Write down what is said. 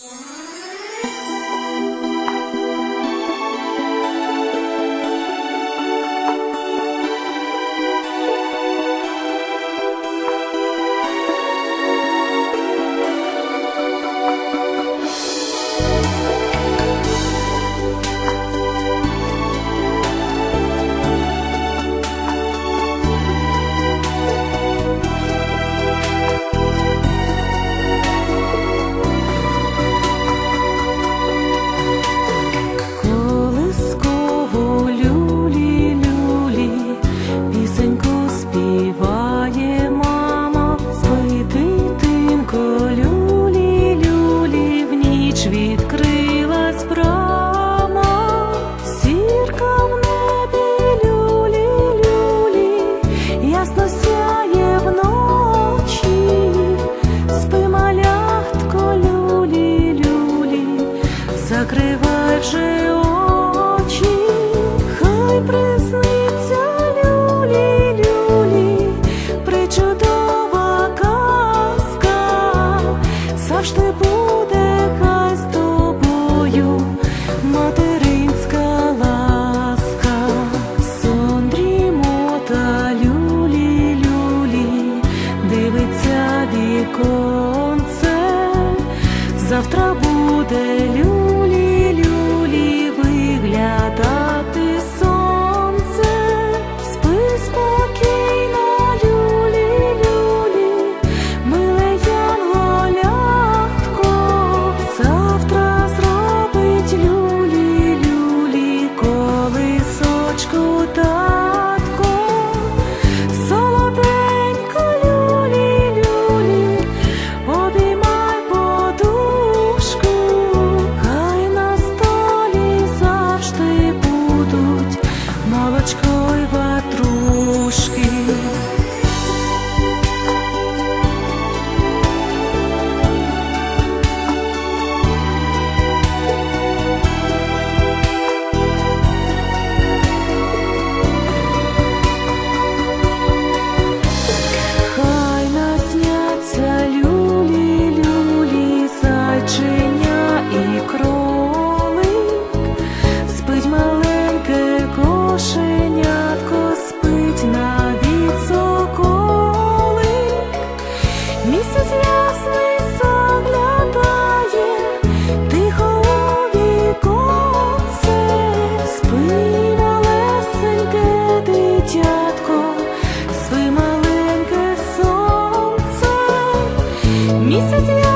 Música Закричи очі, хай присниться люлі, люлі, причудова казка, завжди буде хай з тобою, материнська ласка, сон та люлі, люлі, дивиться віконце завтра. 見させ